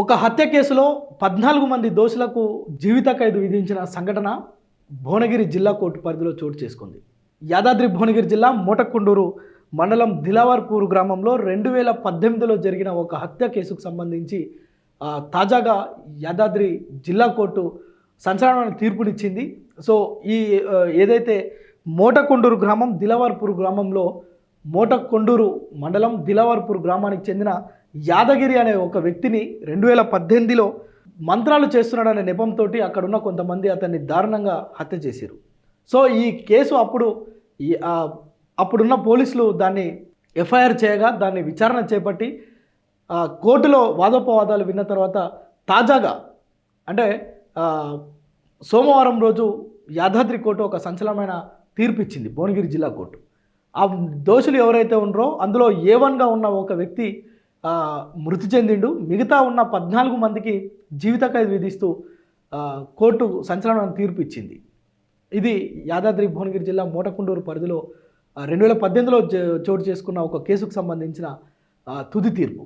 ఒక హత్య కేసులో పద్నాలుగు మంది దోషులకు జీవిత ఖైదు విధించిన సంఘటన భువనగిరి జిల్లా కోర్టు పరిధిలో చోటు చేసుకుంది. యాదాద్రి భువనగిరి జిల్లా మోటకుండూరు మండలం దిలావర్పూర్ గ్రామంలో రెండు వేల పద్దెనిమిదిలో జరిగిన ఒక హత్య కేసుకు సంబంధించి తాజాగా యాదాద్రి జిల్లా కోర్టు సంచలనమైన తీర్పునిచ్చింది. సో ఈ ఏదైతే మోటకొండూరు గ్రామం దిలవర్పూర్ గ్రామంలో మోటకొండూరు మండలం దిలవర్పూర్ గ్రామానికి చెందిన యాదగిరి అనే ఒక వ్యక్తిని రెండు వేల పద్దెనిమిదిలో మంత్రాలు చేస్తున్నాడనే నెపంతో అక్కడున్న కొంతమంది అతన్ని దారుణంగా హత్య చేశారు. సో ఈ కేసు అప్పుడు ఈ అప్పుడున్న పోలీసులు దాన్ని ఎఫ్ఐఆర్ చేయగా దాన్ని విచారణ చేపట్టి కోర్టులో వాదోపవాదాలు విన్న తర్వాత తాజాగా అంటే సోమవారం రోజు యాదాద్రి కోర్టు ఒక సంచలనమైన తీర్పు ఇచ్చింది భువనగిరి జిల్లా కోర్టు. ఆ దోషులు ఎవరైతే ఉన్నారో అందులో ఏ వన్గా ఉన్న ఒక వ్యక్తి మృతి చెందిండు. మిగతా ఉన్న పద్నాలుగు మందికి జీవిత ఖైదు విధిస్తూ కోర్టు సంచలనమైన తీర్పు ఇచ్చింది. ఇది యాదాద్రి భువనగిరి జిల్లా మోటకుండూరు పరిధిలో రెండు వేల పద్దెనిమిదిలో చోటు చేసుకున్న ఒక కేసుకు సంబంధించిన తుది తీర్పు.